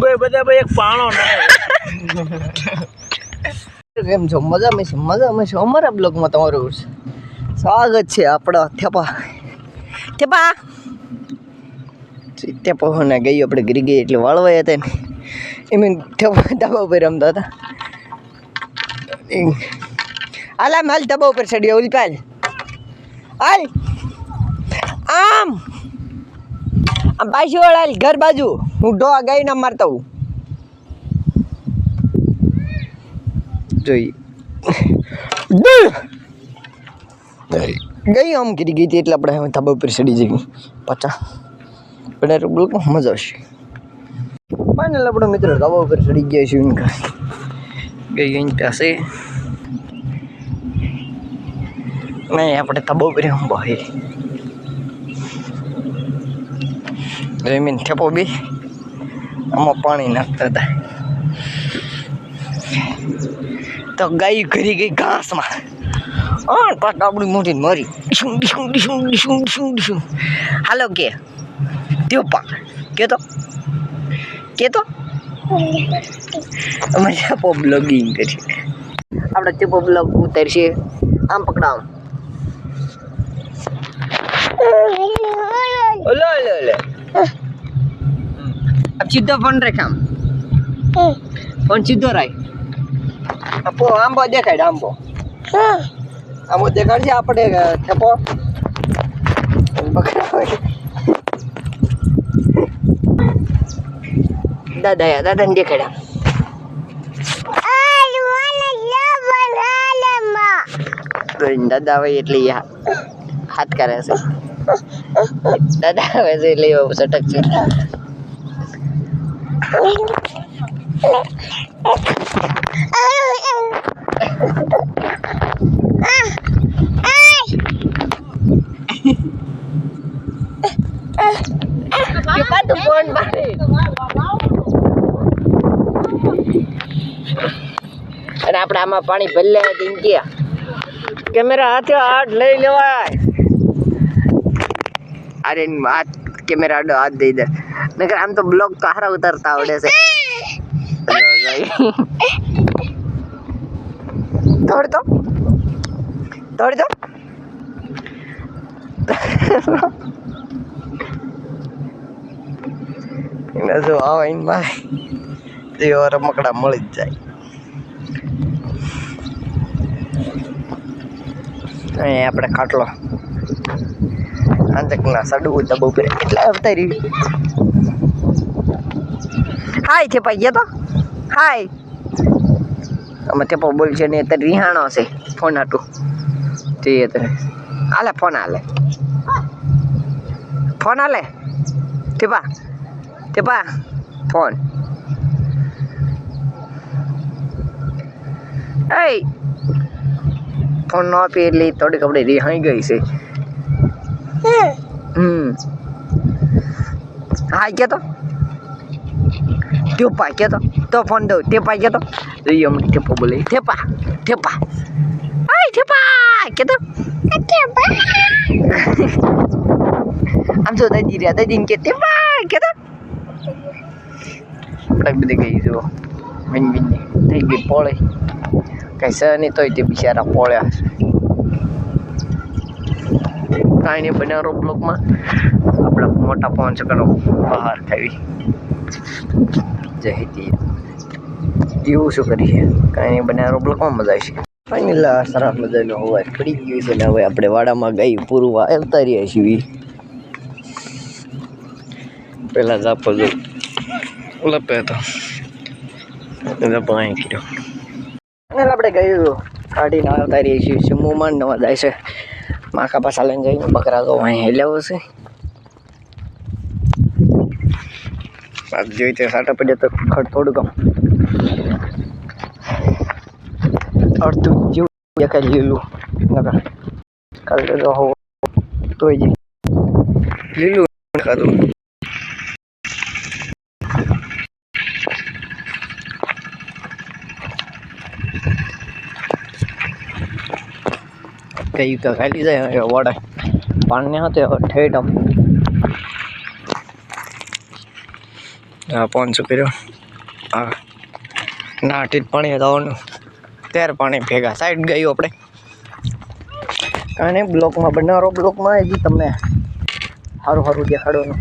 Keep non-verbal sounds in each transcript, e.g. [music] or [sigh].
ભાઈ બધા ભાઈ એક પાણો કેમ છો? મજામાં છે મજામાં છે. અમારા બ્લોગમાં તમારું સ્વાગત છે આપણા થેપા. થેપા! થેપા ને ગઈ આપણે ગીરી ગઈ એટલે વાળવાય હતા ને એમ થેપા ધાબા ઉપર રમતા હતા. આલા હાલ ધાબા ઉપર ચડ્યો ઓલી પાલ હાલ. આમ. આમ પાછી વળ ઘર બાજુ. હું આગાહી ના મારતા હું. જોઈ ગઈ આમ કરી ગઈ હતી એટલે આપણે હવે ધાબા ઉપર ચડી જઈ પાછા. પણ બિલકુલ મજા આવશે. ફાઇનલ આપણો મિત્ર ધાબા ઉપર ચડી ગયા છે ગઈ ગઈ પાસે નહીં, આપણે ધાબા ઉપર બહી. જમીન થેપો બી. આમાં પાણી નાખતા હતા. તો ગાય ઘરી ગઈ ઘાસમાં. અણ પાક આપણી મોટી મરી. શું શું શું ડીશું શું શું હાલો કે. ત્યો પા. કે તો? કે તો? મજા આપો બ્લોગિંગ કરી. આપણે ચીપો બ્લોગ ઉતારશે. આમ પકડાવ ઓલો ઓલો ઓલો. ફોન રાખ આમ ફોન સીધો રાખ આપો આંબો દેખાય આંબો આંબો દેખાડશે આપણે થેપો દાદા યા દાદા ને દેખાડ્યા દાદા હોય એટલે હાથ કરે છે દાદા આવે છે એટલે સટક છે Balik. અને આપણે આમાં પાણી ભરી ગયા કેમેરા હાથે હાથ લઈ લેવાય અરે હાથ કેમેરા હાથ દઈ દે નકર આમ તો બ્લોગ તો હારા ઉતારતા આવડે છે દોડ તો દોડ તો એને જો આવે ને ભાઈ તે રમકડા મળી જ જાય અહીંયા આપણે ખાટલો આંતકના સડવું દબો ઉપર એટલે અવતારી હાય છે ભાઈ ગયા તો હાય અમે તે બોલ છે ને અત્યારે રિહાણો છે ફોન હાટું તે અત્યારે હાલે ફોન હાલે ફોન હાલે ટીપા ટીપા ફોન એ ફોન ન આપી એટલે ઈ થોડીક આપણે રિહાઈ ગઈ છે હમ હા કે તો ટેપા કે તો તો ફોન દઉં ટેપા કે તો જોઈએ અમને ટેપો બોલે ટેપા ટેપા આય ટેપા કે તો આમ જો દાદી રહ્યા દાદીને કે ટેપા કે તો આપણે બધી ગઈ જો મિન મિન થઈ ગઈ પોળે કઈ સહ નહીં તોય તે બિચારા પોળ્યા છે કાંઈ નહીં બનાવો બ્લોગમાં આપણે મોટા પવન ચક્કરનો બહાર ખાવી જય હિતી શું કરીએ? કાંઈ નહીં બનાવો બ્લોગમાં મજા આવશે ફાઇનલ સરસ મજાનો અવાજ પડી ગયું છે ને હવે આપણે વાડામાં ગઈ પૂરું આવતા રહ્યા છીએ. પહેલાં જાપો જો. લપે તો. જપો અહીં કર્યો. આપણે ગયું કાઢીને આવતા રહીએ છીએ સિમ્મુ નવા જાય છે. માખા પાછા લઈને જઈને બકરા તો અહીં લેવો છે. આજ જોઈ તે સાટા પડ્યા તો ખડ થોડું કમ અડધું જેવું દેખાય લીલું. નકર કાલે તો હો તોય જઈ લીલું ખાધું. કઈ તો ખાલી જાય વડે. પાણી હતો ઠેઠ પાંચસો કર્યો? હા. નાટી ટીટ પાણી જવાનું. ત્યાર પાણી ભેગા. સાઈડ ગયું આપણે. અને બ્લોકમાં બનારો બ્લોકમાં હજી તમને. સારું સારું દેખાડવાનું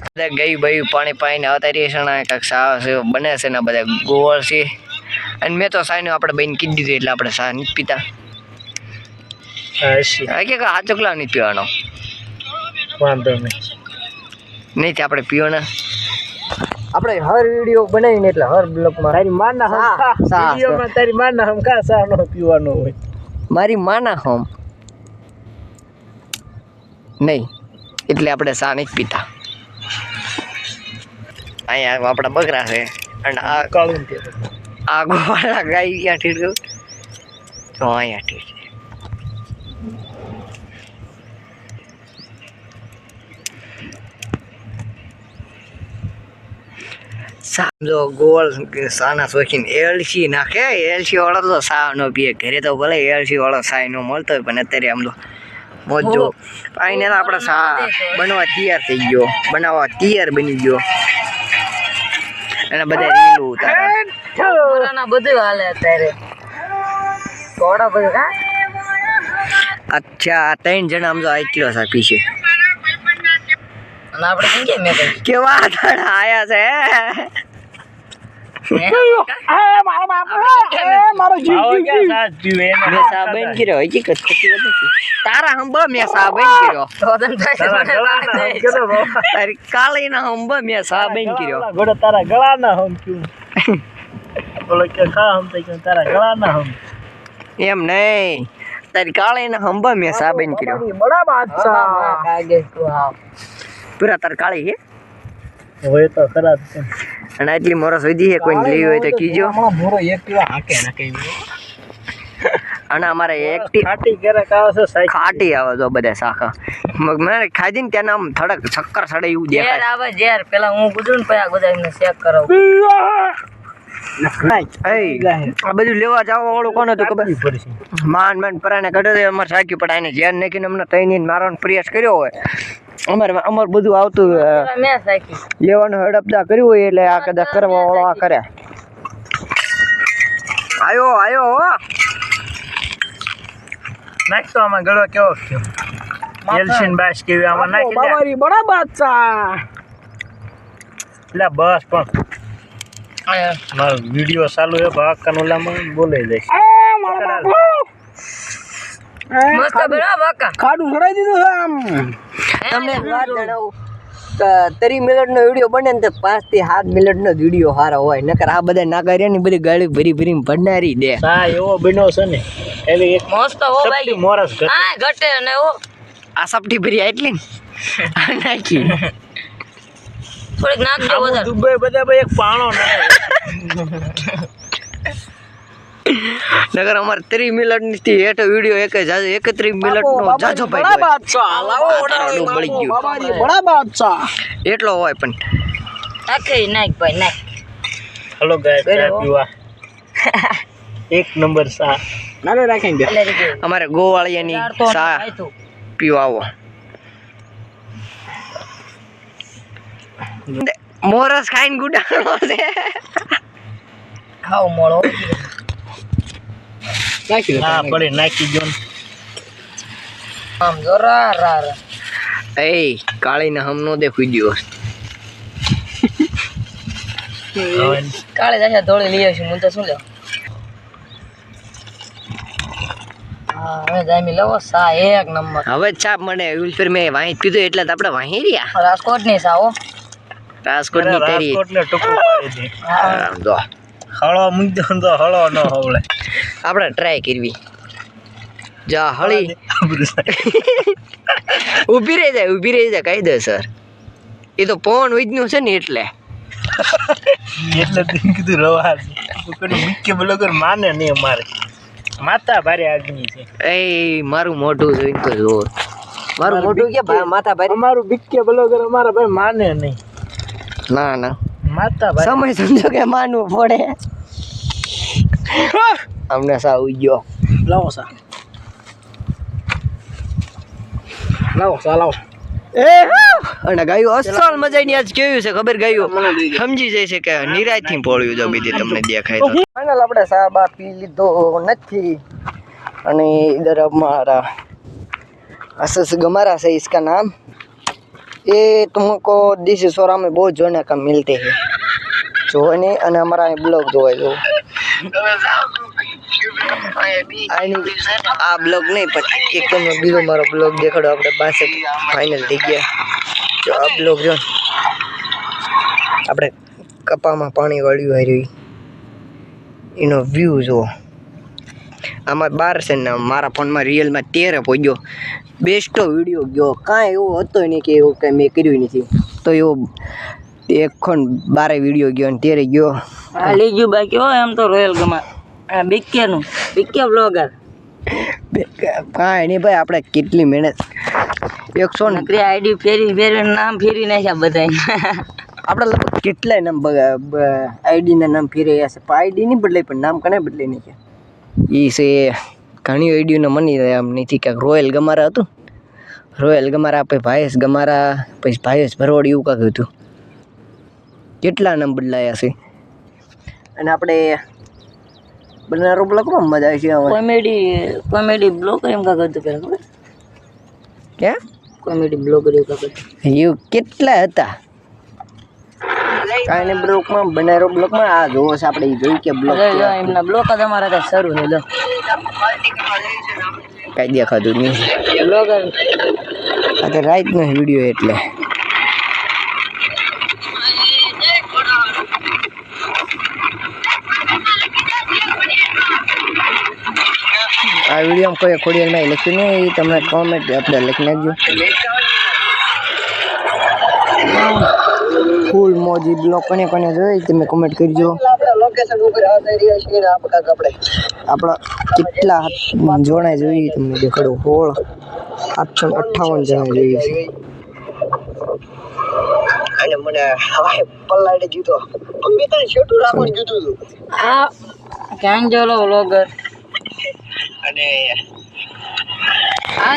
બધા ગઈ ભાઈ પાણી પાઈને રહીએ છે ને કાંઈક સા છે બને છે ને બધા ગોળ છે. અને મેં તો સાઈનું આપણે બહીને કીધી દીધું એટલે આપણે સા નથી પીતા. કે આ ચોકલા નથી પીવાનો. વાંધો નહીં. નહીં તે આપણે પીવાના. આપણે હર વીડિયો બનાવીને એટલે હર બ્લોકમાં તારી માના હમ વિડીયોમાં તારી માના હમ કા સા નો પીવાનો હોય. મારી માના હમ? નહીં એટલે આપણે સા નથી પીતા. અહીંયા આપણા બકરા છે અને આ કાળું આ ગોવાળા ગાય ત્યાં ઠીક તો અહીંયા ઠીક છે સમજો ગોળ સાના શોખીન એલસી નાખે એલસી વાળો તો સા નો પીએ. ઘરે તો ભલે એલસી વાળો સાય નો મળતો હોય પણ અત્યારે આમ તો મોજો આઈને આપણે સા બનવા તૈયાર થઈ ગયો બનાવવા તૈયાર બની ગયો. અને બધા રીલું ઉતારા. બધું હાલે અત્યારે. ઘોડા બધું કા અચ્છા ત્રણ જણા આમ તો આટલો સાપી છે. અને આપણે કેમ કે મેં કહ્યું કેવા આયા છે. તારા હંબા મેં સા કર્યો તારા કાળી ના હંબા મેં સા કર્યો તારા ગળાના હમ ક્યું બોલો કે ખા હમ તો કે તારા ગળાના હમ એમ નહીં. તારી કાળી ના હંબા મેં સાબન કર્યો બડા. પૂરા તાર કાળી છે. હોય તો ખરા છે. અને આટલી મોરસ વધી છે કોઈને લેવી હોય તો કીજો. મોરો એક કિલો હાકે ના કઈ અને અમારે એકટી ખાટી ક્યારેક આવે છે સાહેબ ખાટી આવે તો બધા શાખા મને ખાધી ને ત્યાં આમ થોડાક ચક્કર સડે એવું દેખાય. આવે ઝેર પેલા હું ગુજરું ને પછી આ બધા એમને ચેક કરાવું. આ બધું લેવા જવા વાળું કોને તો ખબર? માંડ માંડ પરાને કાઢો અમારે સાક્યું પડે એને ધ્યાન નાખીને અમને તઈ મારવાનો પ્રયાસ કર્યો હોય. અમારે અમારે બધું આવતું લેવાનું હડપદા કર્યું હોય એટલે આ કદાચ કરવા વાળો આ કરે આયો આયો હો. નાખ તો આમાં ગળો કેવો થયો એલસીન બાસ કેવી આમાં નાખી દે. બાબારી બડા એટલે બસ પણ મારો વીડિયો ચાલુ છે ભાગ કનોલામાં બોલાઈ જઈશ મસ્ત બના બાકા. ખાડું ચડાઈ દીધું છે આમ. તમને વાત જણાવું. કે મિનિટનો વીડિયો બને ને તો પાંચથી સાત મિનિટનો વીડિયો સારો હોય. નકર આ બધા નાગારિયાની બધી ગાડી ભરી ભરીને ભંડારી દે. હા એવો બન્યો છે ને. એટલે એક મસ્ત હો ભાઈ. મોરસ ઘટે. ને હો. આ સપટી ભરી આટલી આ નાખી. થોડીક નાખજો આમ વધારે. દુબઈ બધા ભાઈ એક પાણો નાખે. નગર અમારે ત્રીસ મિનિટની થી હેઠ વીડિયો એક જ એકત્રીસ એકત્રીસ મિનિટનો જાજો ભાઈ બળી ગયું. એટલો હોય પણ. નાખે નાખ ભાઈ નાખ. હલો ગાય પીવા એક નંબર સા એટલે રીતે અમારે ગોવાળિયાની સા ખાય તું. પીવા આવો મોરસ ખાઈને ગુડાણો છે. ખાવ નાખી હા પડે નાખી દો આમ જો રા રા રા. એ હમ નો દેખું દિવસ કાળી જાય ધોળી લઈ આવશું હું તો શું લ્યો હા હવે જામી લવો સા એક નંબર. હવે છાપ મને ઉલફેર મેં વાહી પીધું એટલે તો આપણે વાહી રહ્યા. રાજકોટની સા હો રાજકોટની તેરી. ટૂંકું પાડી દે. જો. હળો મૂકી દો તો હળો ન હવળે. આપણે ટ્રાય કરવી. જા હળી. [laughs] ઊભી રહી જાય ઊભી રહી જાય કહી દે સર એ તો પોન વિજ્ઞું છે ને એટલે. એટલે તે કીધું રવા. કોઈ બીકે બલોગર માને નહીં અમારે. માતા ભારે આગની છે. એ મારું મોઢું જોઈને તો જો મારું મોઢું કે માતા ભાઈ અમારું બિક્કે બ્લોગર અમારા ભાઈ માને નહીં. ના ના. માતા ભાઈ. સમય સમજો કે માનવું પડે. અમને સા ઉગ્યો લાવો સા. લાવો સા લાવો. અને ગાયું અસલ મજાની આજ કેવું છે ખબર ગાયું? સમજી જાય છે કે નિરાયથી પોળ્યું જમી દે તમને દેખાય તો. ફાઇનલ આપણે સા બા પી લીધો નથી. અને ઈધર અમારા અસસ ગમારા છે ઇસકા નામ. ये तुमको दिस सोरा में बहुत जोने का मिलते हैं જોવાની અને અમારા અહીં બ્લોગ જોવાય જો આની આ બ્લોગ નહીં પણ એક તમને બીજો મારો બ્લોગ દેખાડો આપણે બાસઠ ફાઇનલ થઈ ગયા જો આ બ્લોગ જો ને. આપણે કપામાં પાણી વાળ્યું હાર્યું એનો વ્યૂ જુઓ આમાં બાર છે ને મારા ફોનમાં રિયલમાં તેરે પહોંચ્યો બેસ્ટો વીડિયો ગયો. કાંઈ એવો હતો નહીં કે એવું કાંઈ મેં કર્યું નથી. તો એવો એક ખોન બારે વીડિયો ગયો ને ત્યારે ગયો. આ લઈ ગયું બાકી હોય એમ તો રોયલ ગમા આ બીકે નું બ્લોગર કાંઈ નહીં ભાઈ આપણે કેટલી મહેનત. એકસો ને નકરી આઈડી ફેરી ફેરી નામ ફેરી નાખ્યા બધા આપણે લગભગ કેટલાય નામ આઈડીના નામ ફેરી છે. પણ આઈડી નહીં બદલાય પણ નામ કને બદલાઈ નાખ્યા એ છે ઘણી ઓડિયોને મની એમ નથી ક્યાંક રોયલ ગમારા હતું. રોયલ ગમારા પછી ભાઈસ ગમારા પછી ભાઈસ ભરવાડ એવું કાંક હતું. કેટલા નામ બદલાયા છે? અને આપણે બનારો બ્લોકમાં મજા આવી છે કોમેડી કોમેડી બ્લોગ એમ કાંક હતું ખબર? ક્યાં? કોમેડી બ્લોગર એવું કાંક હતું. એવું કેટલા હતા? કાંઈ બ્લોકમાં બનારો બ્લોકમાં આ જોવો છે આપણે જોઈ કે બ્લોક એમના બ્લોક જ અમારા ત્યાં શરૂ છે લો કાંઈ દેખાતું નહીં. બ્લોગર આ તો રાતનો વીડિયો એટલે. આ વિડીયોમાં કોઈ ખોડિયારમાં લખ્યું નહીં તમને કોમેન્ટ આપણે લખી નાખજો. મોજી બ્લોક કોને કોને જોઈ તમે કોમેન્ટ કરજો. આપણા કેટલા હાથ જોઈએ તમને દેખાડો. હોળ આઠસો અઠાવન જણા જોઈએ છે. અને મને હવાએ પલાડી દીધો. મેં તને છોટું રાખવાનું કીધું આ ક્યાં જોલો વ્લોગર અને આ